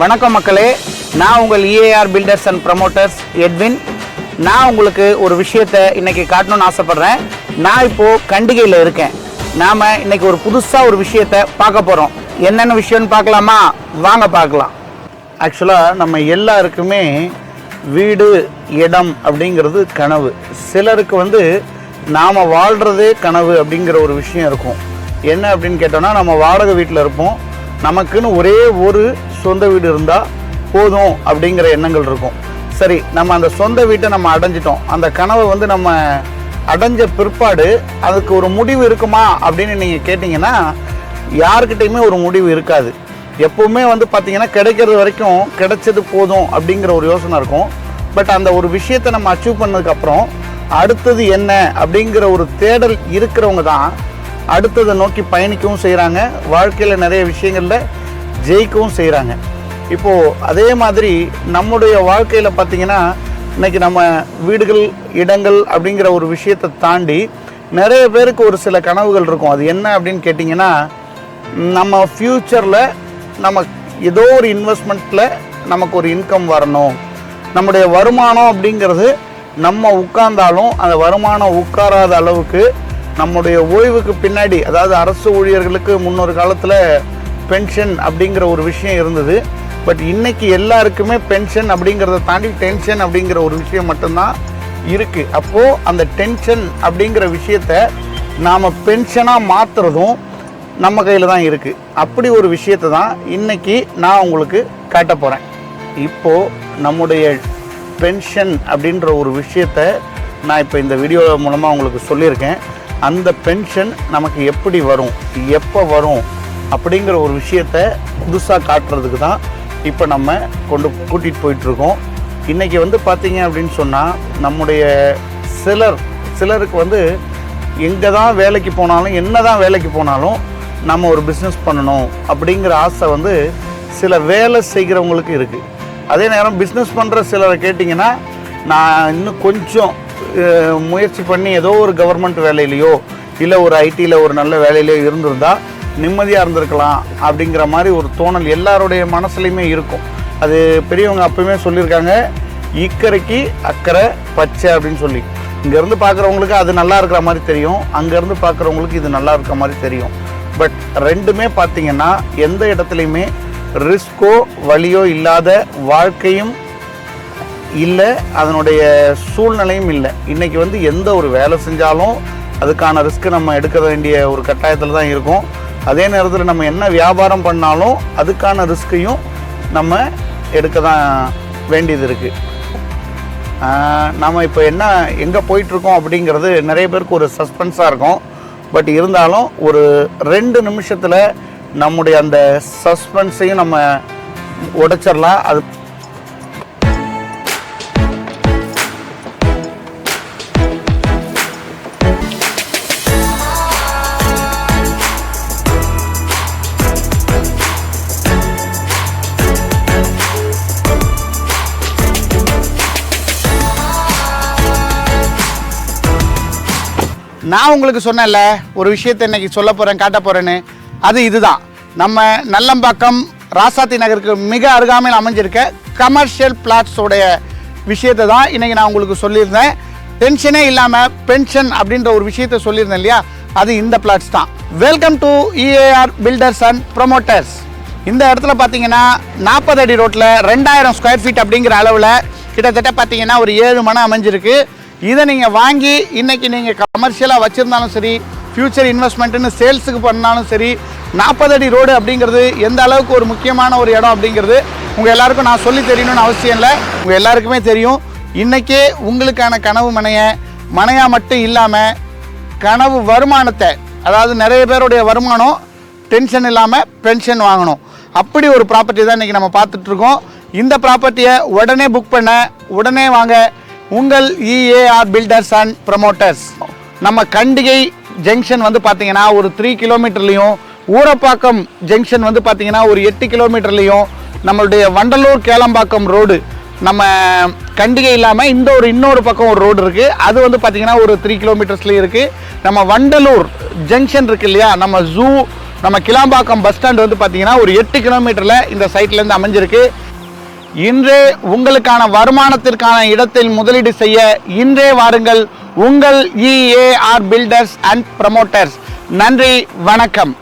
வணக்கம் மக்களே. நான் உங்கள் EAR builders and promoters Edwin நான் உங்களுக்கு ஒரு விஷயத்தை இன்னைக்கு காட்டணும்னு ஆசைப்பட்றேன். நான் இப்போது கண்டிகையில் இருக்கேன். நாம் இன்னைக்கு ஒரு புதுசாக ஒரு விஷயத்தை பார்க்க போகிறோம் என்னென்ன விஷயம்னு பார்க்கலாமா? வாங்க பார்க்கலாம். ஆக்சுவலாக நம்ம எல்லாருக்குமே வீடு இடம் அப்படிங்கிறது கனவு. சிலருக்கு வந்து நாம் வாழ்கிறதே கனவு அப்படிங்கிற ஒரு விஷயம் இருக்கும். என்ன அப்படின்னு கேட்டோம்னா நம்ம வாடகை வீட்டில் இருப்போம். நமக்குன்னு ஒரே ஒரு சொந்த வீடு இருந்தால் போதும் அப்படிங்கிற எண்ணங்கள் இருக்கும். சரி நம்ம அந்த சொந்த வீட்டை நம்ம அடைஞ்சிட்டோம். அந்த கனவை வந்து நம்ம அடைஞ்ச பிற்பாடு அதுக்கு ஒரு முடிவு இருக்குமா அப்படின்னு நீங்கள் கேட்டிங்கன்னா யாருக்கிட்டையுமே ஒரு முடிவு இருக்காது. எப்பவுமே வந்து பார்த்திங்கன்னா கிடைக்கிறது வரைக்கும் கிடைச்சது போதும் அப்படிங்கிற ஒரு யோசனை இருக்கும். பட் அந்த ஒரு விஷயத்தை நம்ம அச்சீவ் பண்ணதுக்கப்புறம் அடுத்தது என்ன அப்படிங்கிற ஒரு தேடல் இருக்கிறவங்க தான் அடுத்ததை நோக்கி பயணிக்கவும் செய்கிறாங்க வாழ்க்கையில் நிறைய விஷயங்களில் ஜெயிக்கவும் செய்கிறாங்க இப்போது அதே மாதிரி நம்முடைய வாழ்க்கையில் பார்த்திங்கன்னா இன்னைக்கு நம்ம வீடுகள் இடங்கள் அப்படிங்கிற ஒரு விஷயத்தை தாண்டி நிறைய பேருக்கு ஒரு சில கனவுகள் இருக்கும். அது என்ன அப்படின்னு கேட்டிங்கன்னா நம்ம ஃப்யூச்சரில் நம்ம ஏதோ ஒரு இன்வெஸ்ட்மெண்ட்டில் நமக்கு ஒரு இன்கம் வரணும். நம்முடைய வருமானம் அப்படிங்கிறது நம்ம உட்கார்ந்தாலும் அந்த வருமானம் உட்காராத அளவுக்கு நம்முடைய ஓய்வுக்கு பின்னாடி அதாவது அரசு ஊழியர்களுக்கு முன்னொரு காலத்தில் பென்ஷன் அப்படிங்கிற ஒரு விஷயம் இருந்தது. பட் இன்னைக்கு எல்லாருக்குமே பென்ஷன் அப்படிங்கிறத தாண்டி டென்ஷன் அப்படிங்கிற ஒரு விஷயம் மட்டும்தான் இருக்குது அப்போது அந்த டென்ஷன் அப்படிங்கிற விஷயத்த நாம் பென்ஷனாக மாற்றுறதும் நம்ம கையில் தான் இருக்குது அப்படி ஒரு விஷயத்தை தான் இன்றைக்கி நான் உங்களுக்கு காட்ட போகிறேன் இப்போது நம்முடைய பென்ஷன் அப்படின்ற ஒரு விஷயத்த நான் இப்போ இந்த வீடியோ மூலமாக உங்களுக்கு சொல்லியிருக்கேன். அந்த பென்ஷன் நமக்கு எப்படி வரும்? எப்போ வரும்? அப்படிங்கிற ஒரு விஷயத்த புதுசாக காட்டுறதுக்கு தான் இப்போ நம்ம கொண்டு கூட்டிகிட்டு போயிட்டுருக்கோம் இன்றைக்கி வந்து பார்த்தீங்க அப்படின்னு சொன்னால் நம்முடைய சிலர் சிலருக்கு வந்து எங்கே தான் வேலைக்கு போனாலும் என்ன தான் வேலைக்கு போனாலும் நம்ம ஒரு பிஸ்னஸ் பண்ணணும் அப்படிங்கிற ஆசை வந்து சில வேலை செய்கிறவங்களுக்கு இருக்குது அதே நேரம் பிஸ்னஸ் பண்ணுற சிலரை கேட்டிங்கன்னா நான் இன்னும் கொஞ்சம் முயற்சி பண்ணி ஏதோ ஒரு கவர்மெண்ட் வேலையிலையோ இல்லை ஒரு ஐடியில் ஒரு நல்ல வேலையிலையோ இருந்திருந்தால் நிம்மதியாக இருந்திருக்கலாம் அப்படிங்கிற மாதிரி ஒரு தோணல் எல்லாருடைய மனசுலையுமே இருக்கும். அது பெரியவங்க அப்பவுமே சொல்லியிருக்காங்க இக்கரைக்கு அக்கறை பச்சை அப்படின்னு சொல்லி. இங்கேருந்து பார்க்குறவங்களுக்கு அது நல்லா இருக்கிற மாதிரி தெரியும் அங்கேருந்து பார்க்குறவங்களுக்கு இது நல்லா இருக்கிற மாதிரி தெரியும். பட் ரெண்டுமே பார்த்தீங்கன்னா எந்த இடத்துலையுமே ரிஸ்கோ வலியோ இல்லாத வாழ்க்கையும் இல்லை அதனுடைய சூழ்நிலையும் இல்லை. இன்றைக்கி வந்து எந்த ஒரு வேலை செஞ்சாலும் அதுக்கான ரிஸ்க் நம்ம எடுக்க வேண்டிய ஒரு கட்டாயத்தில் தான் இருக்கும். அதே நேரத்தில் நம்ம என்ன வியாபாரம் பண்ணாலும் அதுக்கான ரிஸ்க்கையும் நம்ம எடுக்க தான் வேண்டியது இருக்குது நாம் இப்போ என்ன எங்கே போயிட்டுருக்கோம் அப்படிங்கிறது நிறைய பேருக்கு ஒரு சஸ்பென்ஸாக இருக்கும். பட் இருந்தாலும் ஒரு ரெண்டு நிமிஷத்தில் நம்முடைய அந்த சஸ்பென்ஸையும் நம்ம உடைச்சிடலாம் அது நான் உங்களுக்கு சொன்னேன்ல ஒரு விஷயத்தை இன்னைக்கு சொல்ல போகிறேன் காட்ட போகிறேன்னு அது இதுதான். நம்ம நல்லம்பாக்கம் ராசாத்தி நகருக்கு மிக அருகாமையில் அமைஞ்சிருக்க கமர்ஷியல் பிளாட்ஸோடைய விஷயத்தை தான் இன்னைக்கு நான் உங்களுக்கு சொல்லியிருந்தேன். டென்ஷனே இல்லாமல் பென்ஷன் அப்படின்ற ஒரு விஷயத்த சொல்லியிருந்தேன் இல்லையா? அது இந்த பிளாட்ஸ் தான். Welcome to EAR builders and promoters இந்த இடத்துல பார்த்தீங்கன்னா நாற்பது அடி ரோட்டில் ரெண்டாயிரம் ஸ்கொயர் ஃபீட் அப்படிங்கிற அளவில் கிட்டத்தட்ட பார்த்தீங்கன்னா ஒரு ஏழு மனை அமைஞ்சிருக்கு. இதை நீங்கள் வாங்கி இன்றைக்கி நீங்கள் கமர்ஷியலாக வச்சுருந்தாலும் சரி ஃப்யூச்சர் இன்வெஸ்ட்மெண்ட்டுன்னு சேல்ஸுக்கு பண்ணாலும் சரி நாற்பது அடி ரோடு அப்படிங்கிறது எந்த அளவுக்கு ஒரு முக்கியமான ஒரு இடம் அப்படிங்கிறது உங்கள் எல்லாருக்கும் நான் சொல்லி தெரியணும்னு அவசியம் இல்லை. உங்கள் எல்லாருக்குமே தெரியும். இன்றைக்கே உங்களுக்கான கனவு மனையை மனையாக மட்டும் இல்லாமல் கனவு வருமானத்தை அதாவது நிறைய பேருடைய வருமானம் டென்ஷன் இல்லாமல் பென்ஷன் வாங்கணும். அப்படி ஒரு ப்ராப்பர்ட்டி தான் இன்றைக்கி நம்ம பார்த்துட்ருக்கோம் இந்த ப்ராப்பர்ட்டியை உடனே புக் பண்ண உடனே வாங்க உங்கள் இஏஆர் பில்டர்ஸ் அண்ட் ப்ரமோட்டர்ஸ் நம்ம கண்டிகை ஜங்ஷன் வந்து பார்த்தீங்கன்னா ஒரு த்ரீ கிலோமீட்டர்லேயும் ஊரப்பாக்கம் ஜங்ஷன் வந்து பார்த்தீங்கன்னா ஒரு எட்டு கிலோமீட்டர்லேயும் நம்மளுடைய வண்டலூர் கேளம்பாக்கம் ரோடு நம்ம கண்டிகை இல்லாமல் இந்த ஒரு இன்னொரு பக்கம் ஒரு ரோடு இருக்குது அது வந்து பார்த்திங்கன்னா ஒரு த்ரீ கிலோமீட்டர்ஸ்லேயும் இருக்குது நம்ம வண்டலூர் ஜங்ஷன் இருக்கு இல்லையா? நம்ம ஜூ நம்ம கிளாம்பாக்கம் பஸ் ஸ்டாண்ட் வந்து பார்த்தீங்கன்னா ஒரு எட்டு கிலோமீட்டரில் இந்த சைட்லேருந்து அமைஞ்சிருக்கு. இன்று உங்களுக்கான வருமானத்திற்கான இடத்தில் முதலீடு செய்ய இன்றே வாருங்கள் உங்கள் இஏஆர் பில்டர்ஸ் அண்ட் ப்ரமோட்டர்ஸ் நன்றி வணக்கம்.